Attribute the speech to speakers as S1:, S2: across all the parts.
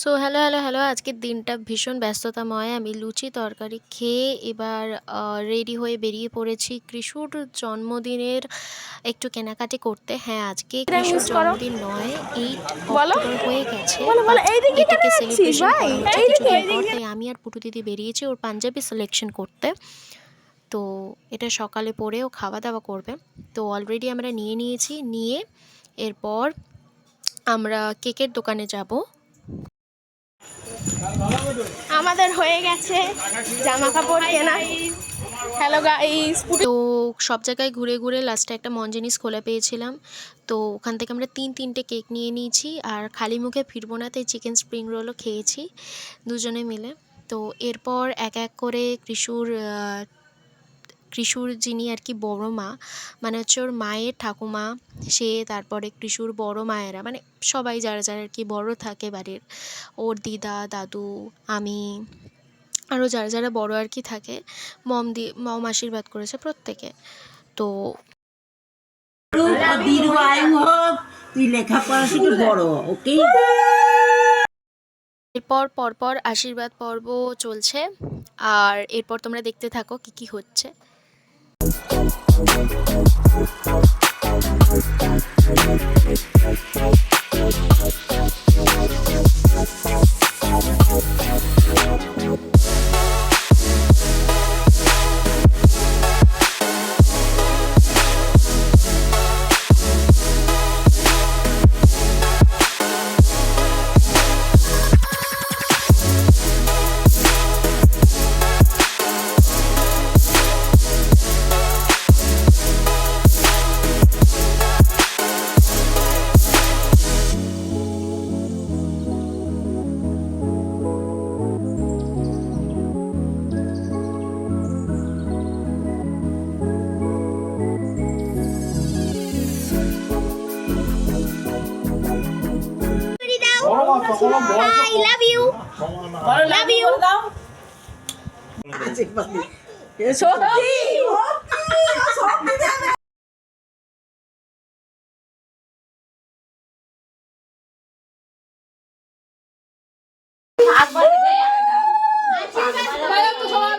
S1: So hello hello hello আজকের দিনটা ভীষণ ব্যস্ততাময়। আমি লুচি তরকারি খেয়ে এবার রেডি হয়ে বেরিয়ে পড়েছি কৃষুর জন্মদিনের একটু কেনাকাটি করতে। হ্যাঁ আজকে কৃষুর জন্মদিন নয় এইট অক্টোবর হয়ে গেছে। এটাকে আমি আর পুটু দিদি বেরিয়েছি ওর পাঞ্জাবি সিলেকশন করতে। তো এটা সকালে পরেও খাওয়া দাওয়া করবে। তো অলরেডি আমরা নিয়ে নিয়েছি। নিয়ে এরপর আমরা কেকের দোকানে যাব।
S2: আমাদের হয়ে গেছে জামা কাপড় কেনা হ্যালো গাইস
S1: তো সব জায়গায় ঘুরে ঘুরে লাস্টে একটা মন জিনিস খোলা পেয়েছিলাম। তো ওখান থেকে আমরা তিন তিনটে কেক নিয়ে নিয়েছি আর খালি মুখে ফিরবো না, তাই চিকেন স্প্রিং রোলও খেয়েছি দুজনে মিলে। তো এরপর এক এক করে কৃষুর কৃষুর যিনি আর কি বড় মা মানে হচ্ছে ওর মায়ের ঠাকুমা, সে, তারপরে কৃষুর বড় মায়েরা মানে সবাই যারা যারা আর কি বড় থাকে বাড়ির, ওর দিদা, দাদু, আমি, আরও যারা যারা বড় আর কি থাকে, মম দি, মম আশীর্বাদ করেছে প্রত্যেকে। তো এরপর পরপর আশীর্বাদ পর্ব চলছে, আর এরপর তোমরা দেখতে থাকো কি কি হচ্ছে।
S2: We'll I love you love you সত্যি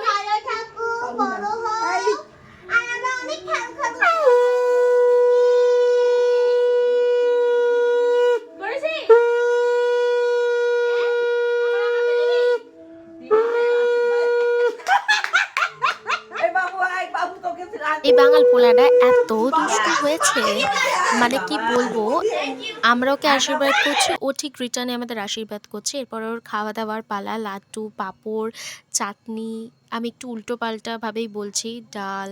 S3: ভালো থাকো বড় হও আর আমরা অনেক খেল খাব
S1: এই বাঙাল এত দুষ্টু হয়েছে। মানে কি বলব? আমরা ওকে আশীর্বাদ করছি, ও ঠিক রিটার্নে আমাদের আশীর্বাদ করছে। এরপর ওর খাওয়া দাওয়ার পালা, লাড্ডু, পাঁপড়, চাটনি, আমি একটু উল্টো পাল্টাভাবেই বলছি, ডাল,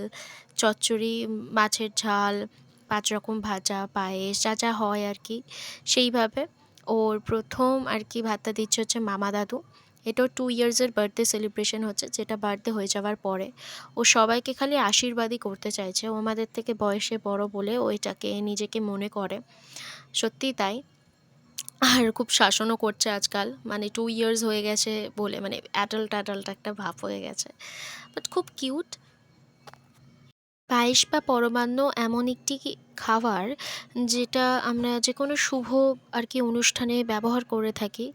S1: চচ্চড়ি, মাছের ঝাল, পাঁচ রকম ভাজা, পায়েস, যা যা হয় আর কি। সেইভাবে ওর প্রথম আর কি ভাতটা দিচ্ছে হচ্ছে মামা দাদু। এটাও টু ইয়ার্সের বার্থডে সেলিব্রেশন হচ্ছে, যেটা বার্থডে হয়ে যাওয়ার পরে। ও সবাইকে খালি আশীর্বাদই করতে চাইছে। ও আমাদের থেকে বয়সে বড় বলে ও এটাকে, নিজেকে মনে করে। সত্যিই তাই। আর খুব শাসনও করছে আজকাল। মানে টু ইয়ার্স হয়ে গেছে বলে মানে অ্যাডাল্ট অ্যাডাল্ট একটা ভাব হয়ে গেছে। বাট খুব কিউট পায়েস বা পরমান্ন এমন একটি খাবার যেটা আমরা যে কোনো শুভ আর কি অনুষ্ঠানে ব্যবহার করে থাকি।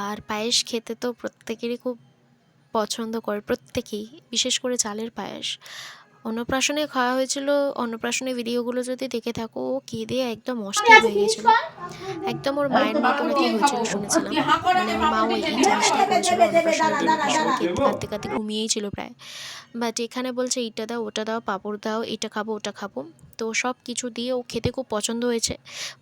S1: আর পায়েস খেতে তো প্রত্যেকেরই খুব পছন্দ করে, প্রত্যেকেই, বিশেষ করে চালের পায়েস। অন্নপ্রাশনে খাওয়া হয়েছিল। অন্নপ্রাশনের ভিডিওগুলো যদি দেখে থাকো ও কেঁদে একদম অস্থির হয়ে গেছিল একদম ওর মায়ের মতো নাকি হয়েছিল শুনেছিলাম। মানে ওর মাও এই জিনিসটা করেছিল অন্নপ্রাশনের দিন কাঁদতে কাঁদতে ঘুমিয়েই ছিল প্রায়। বাট এখানে বলছে এইটা দাও ওটা দাও পাঁপড় দাও এটা খাব ওটা খাব। তো সব কিছু দিয়ে ও খেতে খুব পছন্দ হয়েছে।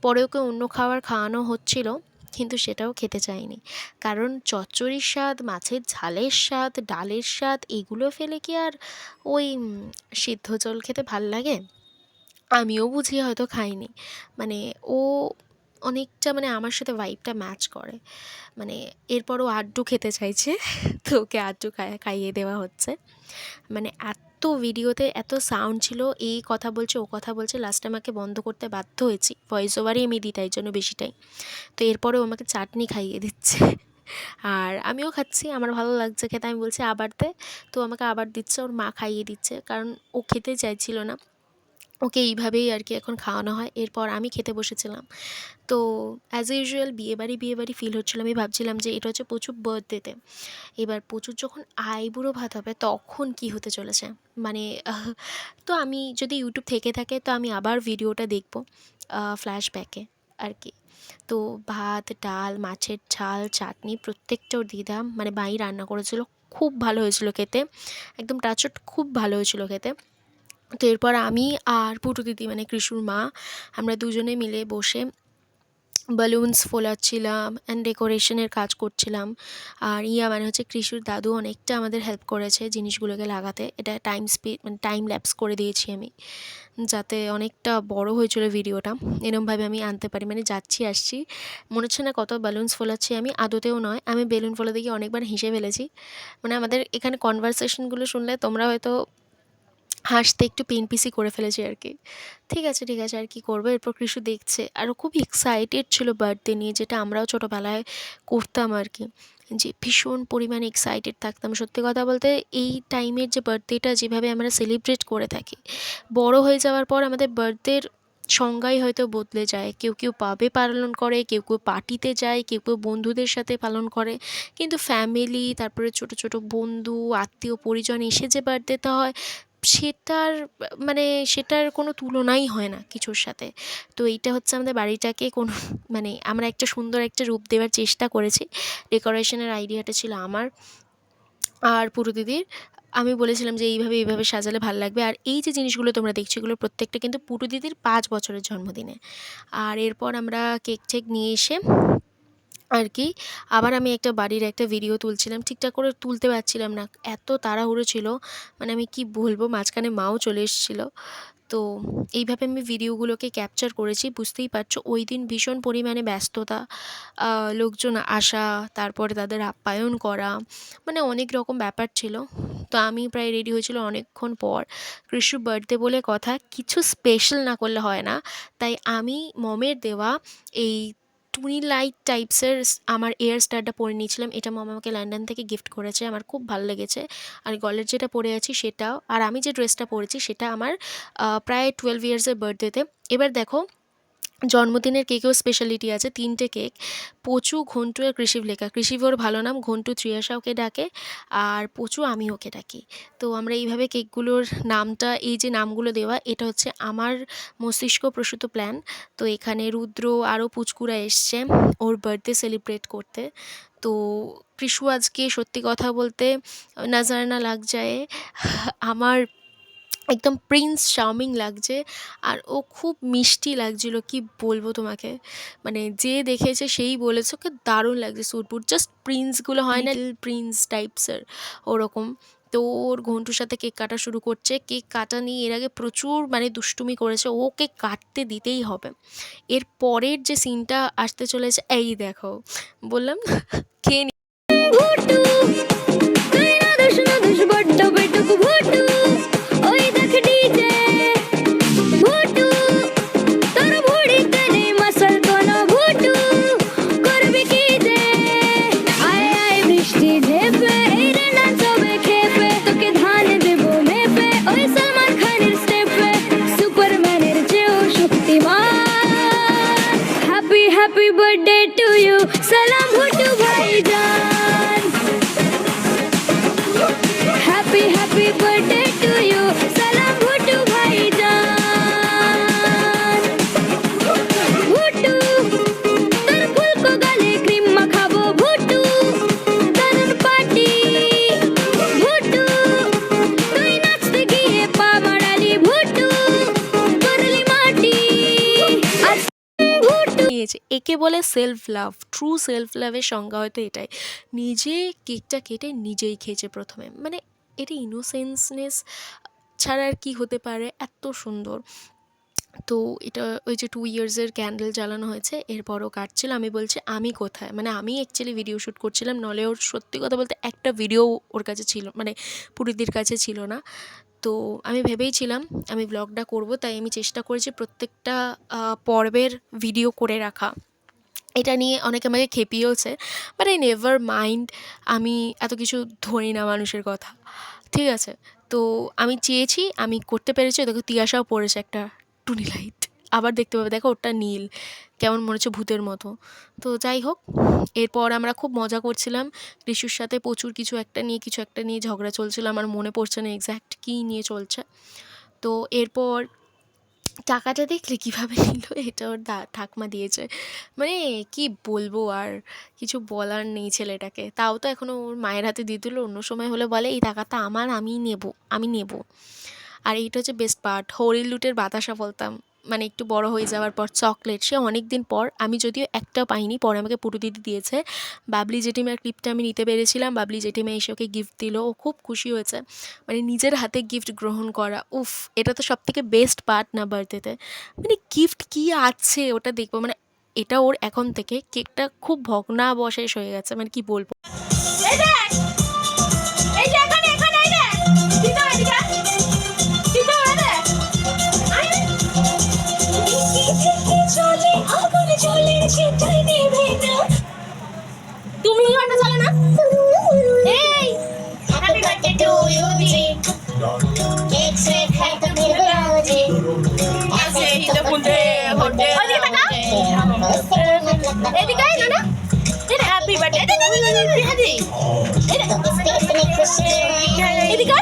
S1: পরে ওকে অন্য খাবার খাওয়ানো হচ্ছিল। কিন্তু সেটাও খেতে চাইনি। কারণ চচ্চড়ির স্বাদ, মাছের ঝালের স্বাদ, ডালের স্বাদ, এগুলো ফেলে কি আর ওই সিদ্ধ জল খেতে ভালো লাগে? আমিও বুঝি হয়তো খাইনি। মানে ও অনেকটা মানে আমার সাথে ভাইবটা ম্যাচ করে। মানে এরপরও আড্ডু খেতে চাইছে, তো ওকে আড্ডু খাই- খাইয়ে দেওয়া হচ্ছে। মানে এত ভিডিওতে এত সাউন্ড ছিল, এই কথা বলছে, ও কথা বলছে লাস্টে আমাকে বন্ধ করতে বাধ্য হয়েছি। ভয়েস ওভারই আমি দিই তাই জন্য বেশিটাই। তো এরপরেও আমাকে চাটনি খাইয়ে দিচ্ছে। আর আমিও খাচ্ছি, আমার ভালো লাগছে খেতে। আমি বলছি, আবার দে। তো আমাকে আবার দিচ্ছে, ওর মা খাইয়ে দিচ্ছে। কারণ ও খেতে চাইছিল না। ওকে এইভাবেই আর কি এখন খাওয়ানো হয়। এরপর আমি খেতে বসেছিলাম। তো অ্যাজ ইউজুয়াল বিয়েবাড়ি বিয়েবাড়ি ফিল হচ্ছিল। আমি ভাবছিলাম যে এটা হচ্ছে প্রচুর বার্থডেতে এবার প্রচুর যখন আইবুড়ো ভাত হবে তখন কি হতে চলেছে? মানে তো আমি যদি ইউটিউব থেকে থাকে তো আমি আবার ভিডিওটা দেখব ফ্ল্যাশব্যাকে আর কি তো ভাত, ডাল, মাছের ঝাল, চাটনি প্রত্যেকটা ওর দিদাম মানে বাই রান্না করেছিল। খুব ভালো হয়েছিল খেতে। একদম টাচট খুব ভালো হয়েছিল খেতে। তো এরপর আমি আর পুটু দিদি মানে কৃষুর মা, আমরা দুজনে মিলে বসে বালুনস ফোলাচ্ছিলাম অ্যান্ড ডেকোরেশনের কাজ করছিলাম। আর ইয়া মানে হচ্ছে কৃষুর দাদু অনেকটা আমাদের হেল্প করেছে জিনিসগুলোকে লাগাতে। এটা টাইম স্পিড মানে টাইম ল্যাপস করে দিয়েছি আমি, যাতে অনেকটা বড় হয়েছিল ভিডিওটা এরমভাবে আমি আনতে পারি মানে যাচ্ছি, আসছি। মনে হচ্ছে না কত বালুনস ফোলাচ্ছি আমি, আদতেও নয়। আমি বেলুন ফোলাতে গিয়ে অনেকবার হেসে ফেলেছি। মানে আমাদের এখানে কনভারসেশনগুলো শুনলে তোমরা হয়তো হাসতে একটু পেনপিসি করে ফেলেছি আর কি। ঠিক আছে ঠিক আছে, আর কি করব? এরপর কৃষু দেখছে। আর ও খুব এক্সাইটেড ছিল বার্থডে নিয়ে, যেটা আমরাও ছোটোবেলায় করতাম আর কি। যে ভীষণ পরিমাণে এক্সাইটেড থাকতাম। সত্যি কথা বলতে, এই টাইমের যে বার্থডেটা যেভাবে আমরা সেলিব্রেট করে থাকি, বড় হয়ে যাওয়ার পর আমাদের বার্থডের সংজ্ঞাই হয়তো বদলে যায়। কেউ কেউ পাবে পালন করে, কেউ কেউ পার্টিতে যায়, কেউ কেউ বন্ধুদের সাথে পালন করে। কিন্তু ফ্যামিলি তারপরে ছোট ছোট বন্ধু, আত্মীয়, পরিজন এসে যে বার্থডেটা হয় সেটার মানে সেটার কোনো তুলনাই হয় না কিছুর সাথে। তো এইটা হচ্ছে আমাদের বাড়িটাকে কোনো মানে আমরা একটা সুন্দর একটা রূপ দেওয়ার চেষ্টা করেছি। ডেকোরেশনের আইডিয়াটা ছিল আমার আর পুরো দিদির। আমি বলেছিলাম যে এইভাবে এইভাবে সাজালে ভালো লাগবে। আর এই যে জিনিসগুলো তোমরা দেখছ, এগুলো প্রত্যেকটা কিন্তু পুরো দিদির পাঁচ বছরের জন্মদিনে। আর এরপর আমরা কেক টেক নিয়ে এসে আর কি আবার আমি একটা বাড়ির একটা ভিডিও তুলছিলাম, ঠিকঠাক করে তুলতে পারছিলাম না। এত তাড়াহুড়ো ছিল মানে আমি কি বলব, মাঝখানে মাও চলে এসেছিল। তো এইভাবে আমি ভিডিওগুলোকে ক্যাপচার করেছি, বুঝতেই পারছ। ওই দিন ভীষণ পরিমাণে ব্যস্ততা লোকজন আসা, তারপরে তাদের আপ্যায়ন করা মানে অনেক রকম ব্যাপার ছিল। তো আমি প্রায় রেডি হয়েছিল অনেকক্ষণ পর। কৃষ্ণ বার্থডে বলে কথা, কিছু স্পেশাল না করলে হয় না। তাই আমি, মমের দেওয়া এই টুনি লাইট টাইপসের আমার এয়ার স্টারটা পরে নিয়েছিলাম। এটা মামা আমাকে লন্ডন থেকে গিফট করেছে। আমার খুব ভালো লেগেছে। আর গলের যেটা পরে আছি সেটাও। আর আমি যে ড্রেসটা পরেছি সেটা আমার প্রায় টুয়েলভ ইয়ার্সের বার্থডেতে এবার দেখো জন্মদিনের কেকেও স্পেশালিটি আছে, তিনটে কেক। পচু, ঘন্টু আর কৃষিভ লেখা। কৃষিব ওর ভালো নাম ঘন্টু ত্রিয়াশা ওকে ডাকে আর পচু আমি ওকে ডাকি। তো আমরা এইভাবে কেকগুলোর নামটা, এই যে নামগুলো দেওয়া, এটা হচ্ছে আমার মস্তিষ্ক প্রসূত প্ল্যান তো এখানে রুদ্র আরও পুচকুরা এসছে ওর বার্থডে সেলিব্রেট করতে। তো কৃষু আজকে সত্যি কথা বলতে, নাজারানা লাগ যায়, আমার একদম প্রিন্স চার্মিং লাগছে। আর ও খুব মিষ্টি লাগছিল কি বলব তোমাকে? মানে যে দেখেছে সেই বলেছে ওকে দারুণ লাগছে স্যুট জাস্ট প্রিন্সগুলো হয় না প্রিন্স টাইপসের ওরকম। তো ওর ঘন্টুর সাথে কেক কাটা শুরু করছে। কেক কাটা নিয়ে এর আগে প্রচুর মানে দুষ্টুমি করেছে ও কেক কাটতে দিতেই হবে। এর পরের যে সিনটা আসতে চলেছে এই দেখো। বললাম খেয়ে নি বলে সেলফ লাভ ট্রু সেলফ লাভের সংজ্ঞা হয়তো এটাই। নিজে কেকটা কেটে নিজেই খেয়েছে প্রথমে। মানে এটা ইনোসেন্সনেস ছাড়া আর কি হতে পারে? এত সুন্দর। তো এটা ওই যে টু ইয়ার্সের ক্যান্ডেল জ্বালানো হয়েছে, এরপরও কাটছিল। আমি বলছি, আমি কোথায়? মানে আমি অ্যাকচুয়ালি ভিডিও শ্যুট করছিলাম, নলে ওর সত্যি কথা বলতে একটা ভিডিও ওর কাছে ছিল মানে পুরীদের কাছে ছিল না। তো আমি ভেবেইছিলাম আমি ব্লগটা করব, তাই আমি চেষ্টা করেছি প্রত্যেকটা পর্বের ভিডিও করে রাখা। এটা নিয়ে অনেকে আমাকে খেপিয়েওছে বাট আই নেভার মাইন্ড আমি এত কিছু ধরি না মানুষের কথা, ঠিক আছে? তো আমি চেয়েছি, আমি করতে পেরেছি, দেখো তিয়াশাও পড়েছে একটা টুনি লাইট, আবার দেখতে পাবে, দেখো ওটা নীল, কেমন মনে হচ্ছে ভূতের মতো। তো যাই হোক, এরপর আমরা খুব মজা করছিলাম, রিশুর সাথে প্রচুর কিছু একটা নিয়ে, কিছু একটা নিয়ে ঝগড়া চলছিল, আমার মনে পড়ছে না এক্স্যাক্ট কী নিয়ে চলছে। তো এরপর টাকাটা দেখলে কীভাবে নিল, এটা ওর দা, ঠাকমা দিয়েছে। মানে কি বলব আর, কিছু বলার নেই ছেলেটাকে। তাও তো এখনও ওর মায়ের হাতে দিয়ে দিল, অন্য সময় হলে বলে, এই টাকাটা আমার, আমি নেব আমি নেব। আর এইটা হচ্ছে বেস্ট পার্ট হরিল লুটের বাতাসা বলতাম। মানে একটু বড় হয়ে যাওয়ার পর চকলেট, সে অনেক দিন পর, আমি যদিও একটাও পাইনি, পরে আমাকে পুটু দিদি দিয়েছে। বাবলি জেঠিমার ক্লিপটা আমি নিতে পেরেছিলাম, বাবলি জেঠিমা এসে ওকে গিফট দিল, ও খুব খুশি হয়েছে। মানে নিজের হাতে গিফট গ্রহণ করা, উফ, এটা তো সব থেকে বেস্ট পার্ট না বার্থডেতে মানে গিফট কী আছে ওটা দেখব মানে এটা ওর এখন থেকে কেকটা খুব ভগ্নাবশেষ হয়ে গেছে মানে কি বলব।
S2: এদিকে না এটা হ্যাপি বার্থডে এদিকে এদিকে এদিকে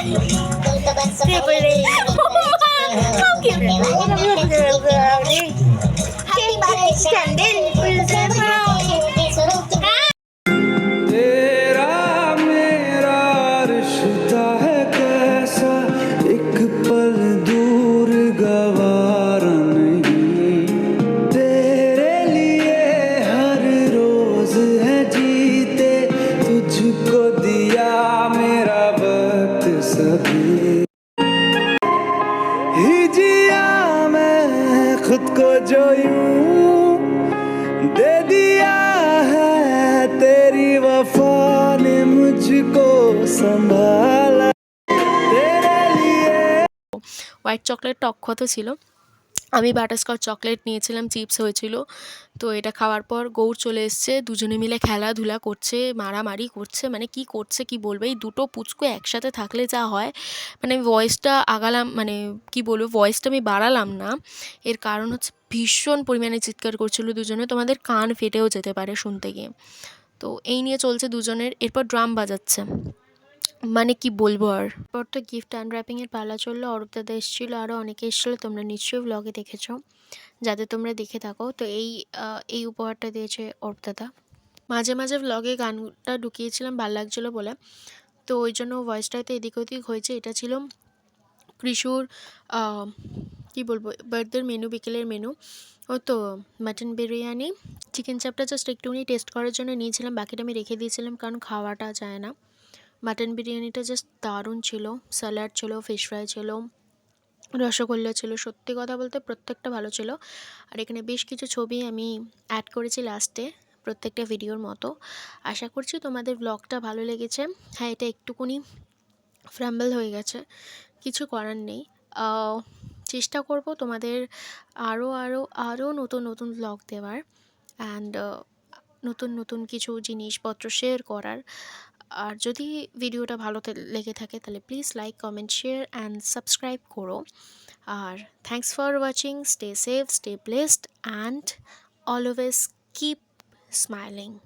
S4: दिया है तेरी वफा ने मुझको संभाला तेरे लिए
S1: হোয়াইট চকলেটটা অক্ষত ছিল আমি বাটারস্কচ চকলেট নিয়েছিলাম, চিপস হয়েছিল। তো এটা খাওয়ার পর গৌর চলে এসছে, দুজনে মিলে খেলাধুলা করছে, মারামারি করছে মানে কি করছে কি বলবে? এই দুটো পুচকু একসাথে থাকলে যা হয়। মানে আমি ভয়েসটা আগালাম মানে কি বলব ভয়েসটা আমি বাড়ালাম না। এর কারণ হচ্ছে ভীষণ পরিমাণে চিৎকার করছিল দুজনে। তোমাদের কান ফেটেও যেতে পারে শুনতে গিয়ে। তো এই নিয়ে চলছে দুজনের, এরপর ড্রাম বাজাচ্ছে। মানে কি বলব আর? পর তো গিফট আনর্যাপিংয়ের পালা চলল অরূপ দাদা এসেছিল আরও অনেকে এসেছিল, তোমরা নিশ্চয়ই ব্লগে দেখেছ। যাতে তোমরা দেখে থাকো। তো এই এই উপহারটা দিয়েছে অরূপ দাদা মাঝে মাঝে ব্লগে গানটা ঢুকিয়েছিলাম, ভালো লাগছিল বলে। তো ওই জন্য ভয়েসটা হয়তো এদিক ওদিক হয়েছে। এটা ছিল কৃষুর কি বলব বার্থডের মেনু বিকেলের মেনু ও তো মাটন বিরিয়ানি চিকেন চাপটা জাস্ট একটুখানি টেস্ট করার জন্য নিয়েছিলাম। বাকিটা আমি রেখে দিয়েছিলাম, কারণ খাওয়াটা যায় না। মাটন বিরিয়ানিটা জাস্ট দারুণ ছিল স্যালাড ছিল ফিশ ফ্রাই ছিল, রসগোল্লা ছিল, সত্যি কথা বলতে প্রত্যেকটা ভালো ছিল। আর এখানে বেশ কিছু ছবি আমি অ্যাড করেছি লাস্টে প্রত্যেকটা ভিডিওর মতো। আশা করছি তোমাদের ব্লগটা ভালো লেগেছে। হ্যাঁ এটা একটুকুনি ফ্র্যাম্বল হয়ে গেছে, কিছু করার নেই। চেষ্টা করব তোমাদের আরও আরও আরও নতুন নতুন ব্লগ দেওয়ার। অ্যান্ড নতুন নতুন কিছু জিনিসপত্র শেয়ার করার। আর যদি ভিডিওটা ভালো তে- লেগে থাকে, তাহলে please like comment share and subscribe করো। আর
S5: thanks for watching stay safe stay blessed and always keep smiling